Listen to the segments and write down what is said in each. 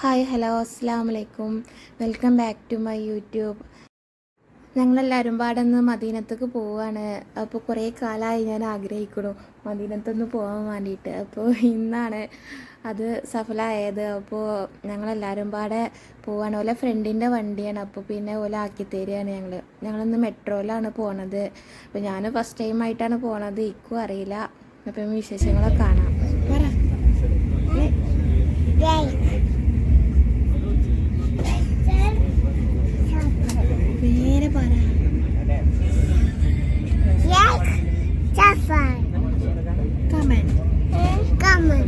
Hi hello അസ്സാം വലൈക്കും welcome back to my YouTube. ഞങ്ങളെല്ലാവരും പാടൊന്ന് മദീനത്തേക്ക് പോവുകയാണ് അപ്പോൾ കുറേ കാലമായി ഞാൻ ആഗ്രഹിക്കുന്നു മദീനത്തൊന്ന് പോകാൻ വേണ്ടിയിട്ട് അപ്പോൾ ഇന്നാണ് അത് സഫലമായത് അപ്പോൾ ഞങ്ങളെല്ലാവരും പാടെ പോവാണ്. ഓലെ ഫ്രണ്ടിന്റെ വണ്ടിയാണ്. അപ്പോൾ പിന്നെ ഓല ആക്കി തരികയാണ് ഞങ്ങൾ ഞങ്ങളിന്ന് മെട്രോയിലാണ് പോണത്. അപ്പോൾ ഞാൻ ഫസ്റ്റ് ടൈം ആയിട്ടാണ് പോണത്. ഇക്കും അറിയില്ല. അപ്പം വിശേഷങ്ങളൊക്കെ കാണാം നേരെ പറ കമൻ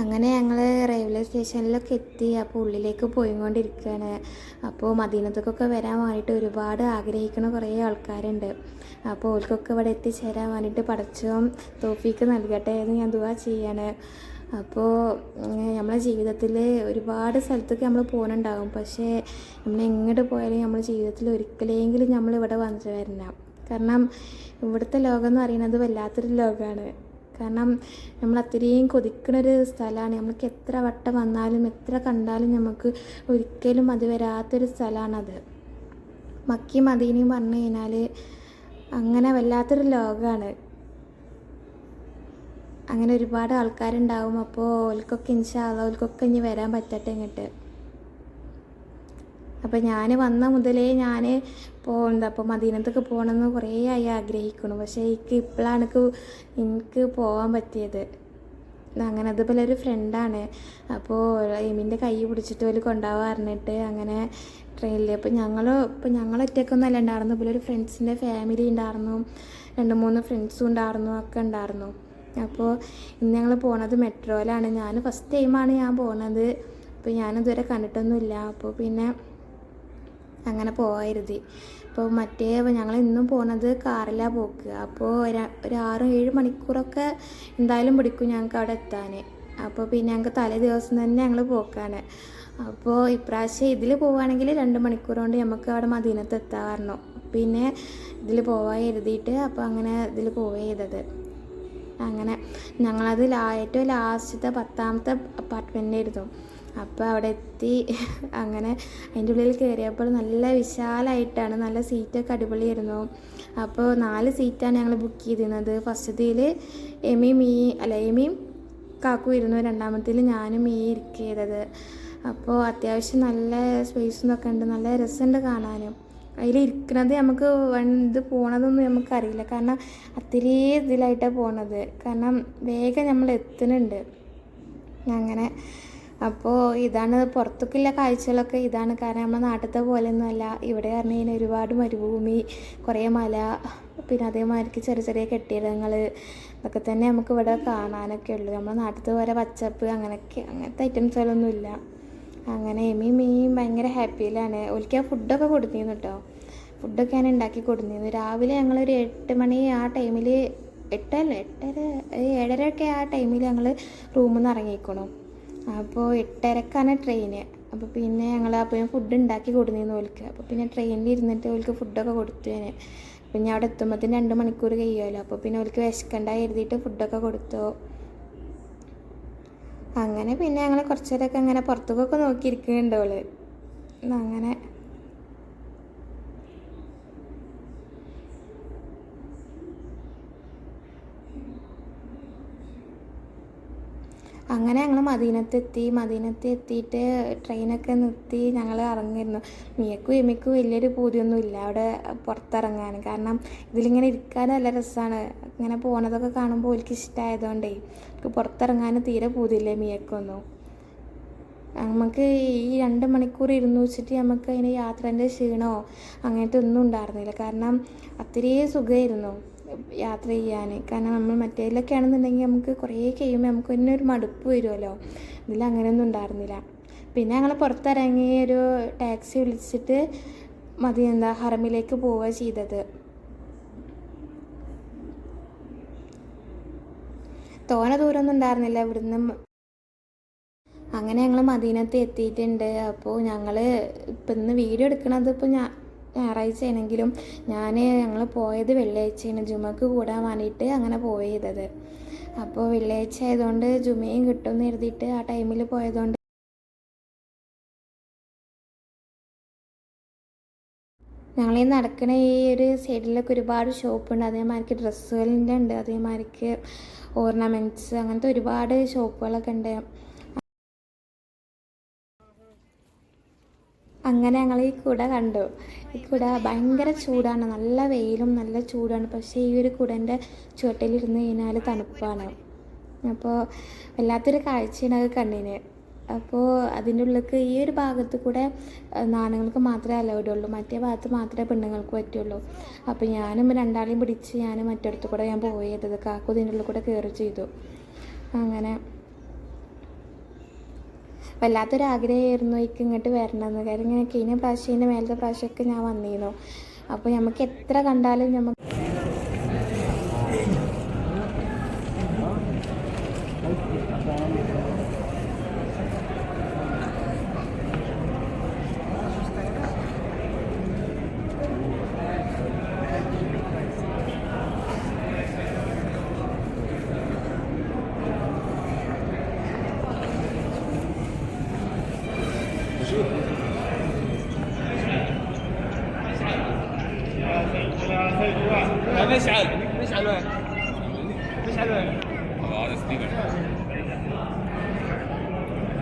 അങ്ങനെ ഞങ്ങൾ റെയിൽവേ സ്റ്റേഷനിലൊക്കെ എത്തി അപ്പോൾ ഉള്ളിലേക്ക് പോയിക്കൊണ്ടിരിക്കുകയാണ്. അപ്പോൾ മദീനത്തേക്കൊക്കെ വരാൻ വേണ്ടിയിട്ട് ഒരുപാട് ആഗ്രഹിക്കുന്ന കുറേ ആൾക്കാരുണ്ട്. അപ്പോൾ ഓൾക്കൊക്കെ ഇവിടെ എത്തിച്ചേരാൻ വേണ്ടിയിട്ട് പടച്ചവും തോഫിക്ക് നൽകട്ടെ എന്ന് ഞാൻ ദുവാ ചെയ്യാണ്. അപ്പോൾ നമ്മളെ ജീവിതത്തിൽ ഒരുപാട് സ്ഥലത്തൊക്കെ നമ്മൾ പോകുന്നുണ്ടാകും പക്ഷേ നമ്മൾ എങ്ങോട്ട് പോയാലും നമ്മുടെ ജീവിതത്തിൽ ഒരിക്കലെങ്കിലും നമ്മൾ ഇവിടെ വന്നു വരണം കാരണം ഇവിടുത്തെ ലോകം എന്ന് പറയുന്നത് വല്ലാത്തൊരു ലോകമാണ് കാരണം നമ്മൾ അത്രയും കൊതിക്കുന്നൊരു സ്ഥലമാണ്. നമുക്ക് എത്ര വട്ടം വന്നാലും എത്ര കണ്ടാലും നമുക്ക് ഒരിക്കലും അത് വരാത്തൊരു സ്ഥലമാണത്. മക്കി മദീനയും പറഞ്ഞു കഴിഞ്ഞാൽ അങ്ങനെ വല്ലാത്തൊരു ലോകമാണ് അങ്ങനെ ഒരുപാട് ആൾക്കാരുണ്ടാവും. അപ്പോൾ ഓൽക്കൊക്കെ ഇൻഷാല്ല ഓൽക്കൊക്കെ ഇനി വരാൻ പറ്റട്ടെ ഇങ്ങോട്ട്. അപ്പോൾ ഞാൻ വന്ന മുതലേ ഞാൻ ഇപ്പോൾ എന്താ ഇപ്പോൾ മദീനത്തൊക്കെ പോകണമെന്ന് കുറേ ആയി ആഗ്രഹിക്കുന്നു. പക്ഷേ എനിക്ക് ഇപ്പോഴാണ് എനിക്ക് പോകാൻ പറ്റിയത്. അങ്ങനെ അതുപോലെ ഒരു ഫ്രണ്ടാണ് അപ്പോൾ എമിന്റെ കൈ പിടിച്ചിട്ട് ഒരു കൊണ്ടാവുക പറഞ്ഞിട്ട് അങ്ങനെ ട്രെയിനിൽ അപ്പോൾ ഞങ്ങൾ ഇപ്പോൾ ഞങ്ങൾ ഒറ്റയ്ക്കൊന്നും അല്ല ഉണ്ടായിരുന്നു ഇപ്പോൾ ഒരു ഫ്രണ്ട്സിന്റെ ഫാമിലി ഉണ്ടായിരുന്നു. രണ്ട് മൂന്ന് ഫ്രണ്ട്സും ഉണ്ടായിരുന്നു ഒക്കെ ഉണ്ടായിരുന്നു. അപ്പോൾ ഇന്ന് ഞങ്ങൾ പോണത് മെട്രോയിലാണ് ഞാൻ ഫസ്റ്റ് ടൈമാണ് ഞാൻ പോണത്. അപ്പോൾ ഞാനിതുവരെ കണ്ടിട്ടൊന്നുമില്ല. അപ്പോൾ പിന്നെ അങ്ങനെ പോകരുത് അപ്പോൾ മറ്റേ ഞങ്ങൾ ഇന്നും പോകുന്നത് കാറിലാണ് പോക്ക്. അപ്പോൾ ഒരു ആറ് ഏഴ് മണിക്കൂറൊക്കെ എന്തായാലും പിടിക്കും ഞങ്ങൾക്ക് അവിടെ എത്താൻ അപ്പോൾ പിന്നെ ഞങ്ങൾക്ക് തലേ ദിവസം തന്നെ ഞങ്ങൾ പോക്കാണ്. അപ്പോൾ ഇപ്രാവശ്യം ഇതിൽ പോവുകയാണെങ്കിൽ രണ്ട് മണിക്കൂർ കൊണ്ട് നമുക്ക് അവിടെ മദീനത്ത് എത്താമായിരുന്നു പിന്നെ ഇതിൽ പോവാൻ എഴുതിയിട്ട് അപ്പോൾ അങ്ങനെ ഇതിൽ പോവുക ചെയ്തത്. അങ്ങനെ ഞങ്ങളത് ഏറ്റവും ലാസ്റ്റത്തെ പത്താമത്തെ അപ്പാർട്ട്മെന്റ് ആയിരുന്നു അപ്പോൾ അവിടെ എത്തി. അങ്ങനെ അതിന്റെ ഉള്ളിൽ കയറിയപ്പോൾ നല്ല വിശാലമായിട്ടാണ് നല്ല സീറ്റൊക്കെ അടിപൊളിയായിരുന്നു. അപ്പോൾ നാല് സീറ്റാണ് ഞങ്ങൾ ബുക്ക് ചെയ്തിരുന്നത്. ഫസ്റ്റത്തിൽ എമി മീ അല്ല എമിയും കാക്കു ഇരുന്നു രണ്ടാമത്തിൽ ഞാനും മീ ഇരിക്കുക ചെയ്തത് അപ്പോൾ അത്യാവശ്യം നല്ല സ്പേസും ഒക്കെ ഉണ്ട് നല്ല രസമുണ്ട് കാണാനും. അതിൽ നമുക്ക് ഇത് പോണതൊന്നും നമുക്കറിയില്ല കാരണം അത്രേ ഇതിലായിട്ടാണ് പോണത്. കാരണം വേഗം നമ്മൾ എത്തുന്നുണ്ട്. അങ്ങനെ അപ്പോൾ ഇതാണ് പുറത്തേക്കുള്ള കാഴ്ചകളൊക്കെ. ഇതാണ് കാരണം നമ്മുടെ നാട്ടിലത്തെ പോലെയൊന്നുമല്ല. ഇവിടെ പറഞ്ഞു കഴിഞ്ഞാൽ ഒരുപാട് മരുഭൂമി കുറേ മല പിന്നെ അതേമാതിരിക്ക് ചെറിയ ചെറിയ കെട്ടിടങ്ങൾ ഇതൊക്കെ തന്നെ നമുക്ക് ഇവിടെ കാണാനൊക്കെ ഉള്ളൂ. നമ്മുടെ നാട്ടിലത്തെ പോലെ പച്ചപ്പ് അങ്ങനെയൊക്കെ അങ്ങനത്തെ ഐറ്റംസുകളൊന്നുമില്ല അങ്ങനെ എമി മീൻ ഭയങ്കര ഹാപ്പിയിലാണ് ഒരിക്കൽ ഫുഡൊക്കെ കൊടുത്തിരുന്നു കേട്ടോ ഫുഡൊക്കെ ഞാൻ ഉണ്ടാക്കി കൊടുത്തിരുന്നു. രാവിലെ ഞങ്ങളൊരു എട്ട് മണി ആ ടൈമിൽ എട്ടല്ല? എട്ടര ഏഴരയൊക്കെ ആ ടൈമിൽ ഞങ്ങൾ റൂമിൽ നിന്ന് ഇറങ്ങിക്കണം അപ്പോൾ എട്ടരക്കാണ് ട്രെയിന് അപ്പോൾ പിന്നെ ഞങ്ങൾ അപ്പോൾ ഫുഡ് ഉണ്ടാക്കി കൊടുത്തിരുന്നു ഓൽക്ക്. അപ്പോൾ പിന്നെ ട്രെയിനിൽ ഇരുന്നിട്ട് ഓൽക്ക് ഫുഡൊക്കെ കൊടുത്തു ഞാൻ പിന്നെ അവിടെ എത്തുമ്പോഴത്തേന് രണ്ട് മണിക്കൂർ കഴിയുമല്ലോ അപ്പോൾ പിന്നെ ഓൽക്ക് വിശക്കണ്ട എഴുതിയിട്ട് ഫുഡൊക്കെ കൊടുത്തു. അങ്ങനെ പിന്നെ ഞങ്ങൾ കുറച്ച് നേരമൊക്കെ അങ്ങനെ പുറത്തേക്കൊക്കെ നോക്കിയിരിക്കുന്നുണ്ട് ഓൾ. അങ്ങനെ അങ്ങനെ ഞങ്ങൾ മദീനത്തെത്തി മദീനത്ത് എത്തിയിട്ട് ട്രെയിനൊക്കെ നിർത്തി ഞങ്ങൾ ഇറങ്ങിയിരുന്നു. മിയക്കും എമിക്കും വലിയൊരു പൂതിയൊന്നും ഇല്ല അവിടെ പുറത്തിറങ്ങാൻ കാരണം ഇതിലിങ്ങനെ ഇരിക്കാൻ നല്ല രസമാണ് ഇങ്ങനെ പോണതൊക്കെ കാണുമ്പോൾ എനിക്ക് ഇഷ്ടമായതുകൊണ്ടേ എനിക്ക് പുറത്തിറങ്ങാൻ തീരെ പൂതിയില്ല മിയക്കൊന്നും. നമുക്ക് ഈ രണ്ട് മണിക്കൂർ ഇരുന്ന് വെച്ചിട്ട് നമുക്ക് അതിന് യാത്രേന്റെ ക്ഷീണമോ അങ്ങനത്തെ ഒന്നും ഉണ്ടായിരുന്നില്ല. കാരണം അത്രയും സുഖമായിരുന്നു യാത്ര ചെയ്യാൻ. കാരണം നമ്മൾ മറ്റേതിലൊക്കെ ആണെന്നുണ്ടെങ്കിൽ നമുക്ക് കുറേ കഴിയുമ്പോൾ നമുക്ക് തന്നെ ഒരു മടുപ്പ് വരുമല്ലോ. ഇതിൽ അങ്ങനെയൊന്നും ഉണ്ടായിരുന്നില്ല. പിന്നെ ഞങ്ങൾ പുറത്തിറങ്ങി ഒരു ടാക്സി വിളിച്ചിട്ട് മതി എന്താ ഹറമിലേക്ക് പോവുക ചെയ്തത്. തോന ദൂരമൊന്നും ഉണ്ടായിരുന്നില്ല. ഇവിടുന്ന് അങ്ങനെ ഞങ്ങൾ മദീനത്ത് എത്തിയിട്ടുണ്ട്. അപ്പോൾ ഞങ്ങൾ ഇപ്പം ഇന്ന് വീഡിയോ എടുക്കണത് ഇപ്പോൾ ഞാൻ ഞായറാഴ്ച ആണെങ്കിലും ഞാൻ ഞങ്ങൾ പോയത് വെള്ളിയാഴ്ചയാണ് ജുമക്ക് കൂടാൻ വേണ്ടിയിട്ട് അങ്ങനെ പോയത് അപ്പോൾ വെള്ളിയാഴ്ച ആയതുകൊണ്ട് ജുമയും കിട്ടുമെന്ന് കരുതിയിട്ട് ആ ടൈമിൽ പോയതുകൊണ്ട് ഞങ്ങൾ ഈ നടക്കണ ഈ ഒരു സൈഡിലൊക്കെ ഒരുപാട് ഷോപ്പുണ്ട് അതേമാതിരിക്ക് ഡ്രസ്സുകളിന്റെ ഉണ്ട് അതേമാതിരിക്ക് ഓർണമെന്റ്സ് അങ്ങനത്തെ ഒരുപാട് ഷോപ്പുകളൊക്കെ ഉണ്ട്. അങ്ങനെ ഞങ്ങൾ ഈ കുട കണ്ടു. ഈ കുട ഭയങ്കര ചൂടാണ്. നല്ല വെയിലും നല്ല ചൂടാണ്. പക്ഷേ ഈ ഒരു കുടന്റെ ചുവട്ടിലിരുന്ന് കഴിഞ്ഞാൽ തണുപ്പാണ്. അപ്പോൾ വല്ലാത്തൊരു കാഴ്ചയാണ് അത് കണ്ണിന് അപ്പോൾ അതിന്റെ ഉള്ളിലേക്ക് ഈ ഒരു ഭാഗത്ത് കൂടെ നാണുങ്ങൾക്ക് മാത്രമേ അലൗഡ് ഉള്ളൂ. മറ്റേ ഭാഗത്ത് മാത്രമേ പെണ്ണുങ്ങൾക്ക് പറ്റുള്ളൂ. അപ്പോൾ ഞാനും രണ്ടാളെയും പിടിച്ച് ഞാൻ മറ്റടുത്ത് കൂടെ ഞാൻ പോയത് കാക്കു ഇതിന്റെ ഉള്ളിൽ കൂടെ കയറി ചെയ്തു. അങ്ങനെ. വല്ലാത്തൊരു ആഗ്രഹമായിരുന്നു എനിക്ക് ഇങ്ങോട്ട് വരണമെന്ന്. കാരണം ഇങ്ങനെ കഴിഞ്ഞ പ്രാവശ്യം മേലത്തെ പ്രാവശ്യമൊക്കെ ഞാൻ വന്നിരുന്നു. അപ്പോൾ നമുക്ക് എത്ര കണ്ടാലും നമുക്ക്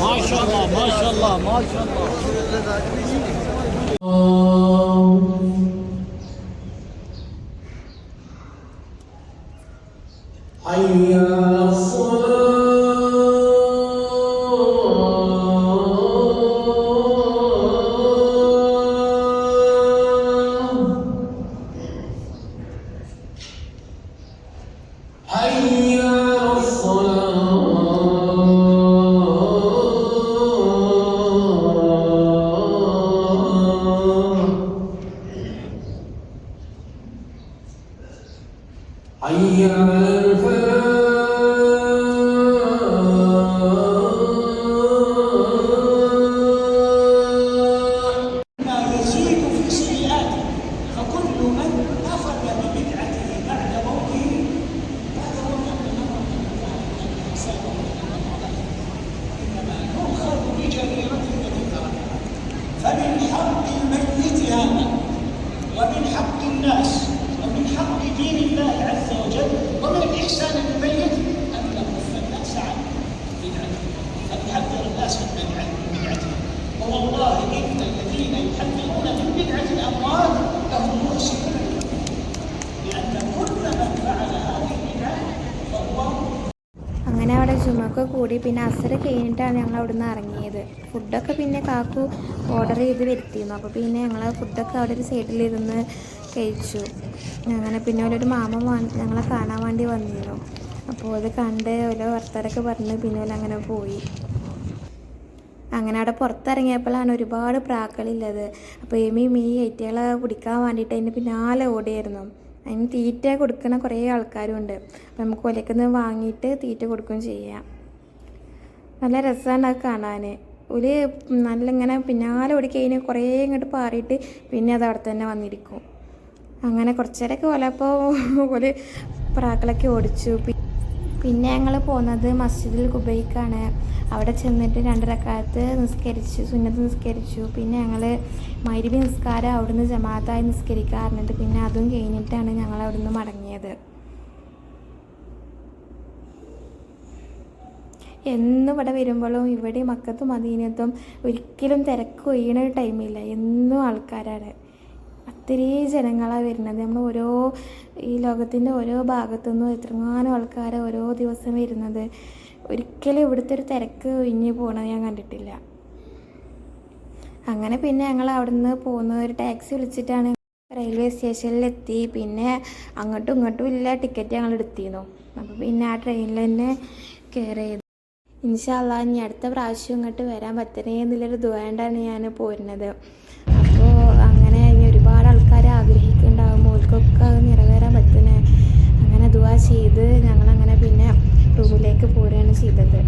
Maşallah, maşallah, maşallah. Hayya salat علي الذين يحذرون من بدعة الأموات لهم محسنون لأن كل من فعل هذه البدعة فهو അങ്ങനെ അവിടെ ജുമൊക്കെ കൂടി പിന്നെ അസറ് കഴിഞ്ഞിട്ടാണ് ഞങ്ങൾ അവിടെ നിന്ന് ഇറങ്ങിയത് ഫുഡൊക്കെ പിന്നെ കാക്കു ഓർഡർ ചെയ്ത് വരുത്തിയിരുന്നു അപ്പോൾ പിന്നെ ഞങ്ങൾ ഫുഡൊക്കെ അവിടെ ഒരു സൈഡിലിരുന്ന് കഴിച്ചു അങ്ങനെ പിന്നെ ഒരു മാമൻ വാ ഞങ്ങളെ കാണാൻ വേണ്ടി വന്നിരുന്നു അപ്പോൾ അത് കണ്ട് ഓരോ വർത്താനൊക്കെ പറഞ്ഞ് പിന്നെ ഓല് അങ്ങനെ പോയി അങ്ങനെ അവിടെ പുറത്തിറങ്ങിയപ്പോഴാണ് ഒരുപാട് പ്രാക്കളില്ലത്. അപ്പോൾ എമിയും ഈ ഏറ്റകളെ പിടിക്കാൻ വേണ്ടിയിട്ട് അതിന്റെ പിന്നാലെ ഓടിയായിരുന്നു. അതിന് തീറ്റ കൊടുക്കുന്ന കുറേ ആൾക്കാരും ഉണ്ട് അപ്പോൾ നമുക്ക് ഒലക്കുന്ന വാങ്ങിയിട്ട് തീറ്റ കൊടുക്കുകയും ചെയ്യാം. നല്ല രസമാണ് അത് കാണാൻ. ഒരു നല്ല ഇങ്ങനെ പിന്നാലെ ഓടി കഴിഞ്ഞ് കുറേ ഇങ്ങോട്ട് പാറിയിട്ട് പിന്നെ അത് അവിടെ തന്നെ വന്നിരിക്കും. അങ്ങനെ കുറച്ചേരൊക്കെ ഓലപ്പോൾ ഒരു പ്രാക്കളൊക്കെ ഓടിച്ചു. പിന്നെ ഞങ്ങൾ പോകുന്നത് മസ്ജിദിൽ കുബൈക്കാണ് അവിടെ ചെന്നിട്ട് രണ്ടരക്കാലത്ത് നിസ്കരിച്ചു സുന്നത്ത് നിസ്കരിച്ചു. പിന്നെ ഞങ്ങൾ മൈരിബി നിസ്കാരം അവിടുന്ന് ജമാഅത്തായി നിസ്കരിക്കാറുണ്ട് പിന്നെ അതും കഴിഞ്ഞിട്ടാണ് ഞങ്ങൾ അവിടുന്ന് മടങ്ങിയത്. എന്നും ഇവിടെ വരുമ്പോഴും ഇവിടെ മക്കത്തും മദീനത്തും ഒരിക്കലും തിരക്ക് ഒയ്യണ ഒരു ടൈമില്ല എന്നും ആൾക്കാരാണ്. അത്രയും ജനങ്ങളാണ് വരുന്നത്. നമ്മൾ ഓരോ ഈ ലോകത്തിന്റെ ഓരോ ഭാഗത്തുനിന്നും എത്രങ്ങാനും ആൾക്കാർ ഓരോ ദിവസം വരുന്നത്. ഒരിക്കലും ഇവിടുത്തെ ഒരു തിരക്ക് ഒഴിഞ്ഞു പോകണത് ഞാൻ കണ്ടിട്ടില്ല. അങ്ങനെ പിന്നെ ഞങ്ങൾ അവിടുന്ന് പോകുന്ന ഒരു ടാക്സി വിളിച്ചിട്ടാണ് റെയിൽവേ സ്റ്റേഷനിലെത്തി. പിന്നെ അങ്ങോട്ടും ഇങ്ങോട്ടും ഇല്ല ടിക്കറ്റ് ഞങ്ങൾ എടുത്തിരുന്നു. അപ്പോൾ പിന്നെ ആ ട്രെയിനിൽ തന്നെ കയറി ഇൻഷാല്ല ഇനി അടുത്ത പ്രാവശ്യം ഇങ്ങോട്ട് വരാൻ പറ്റണേ എന്നുള്ളൊരു ദുവേണ്ടാണ് ഞാൻ പോരുന്നത്. ദുവാ ചെയ്ത് ഞങ്ങളങ്ങനെ പിന്നെ റൂമിലേക്ക് പോരുകയാണ് ചെയ്തത്.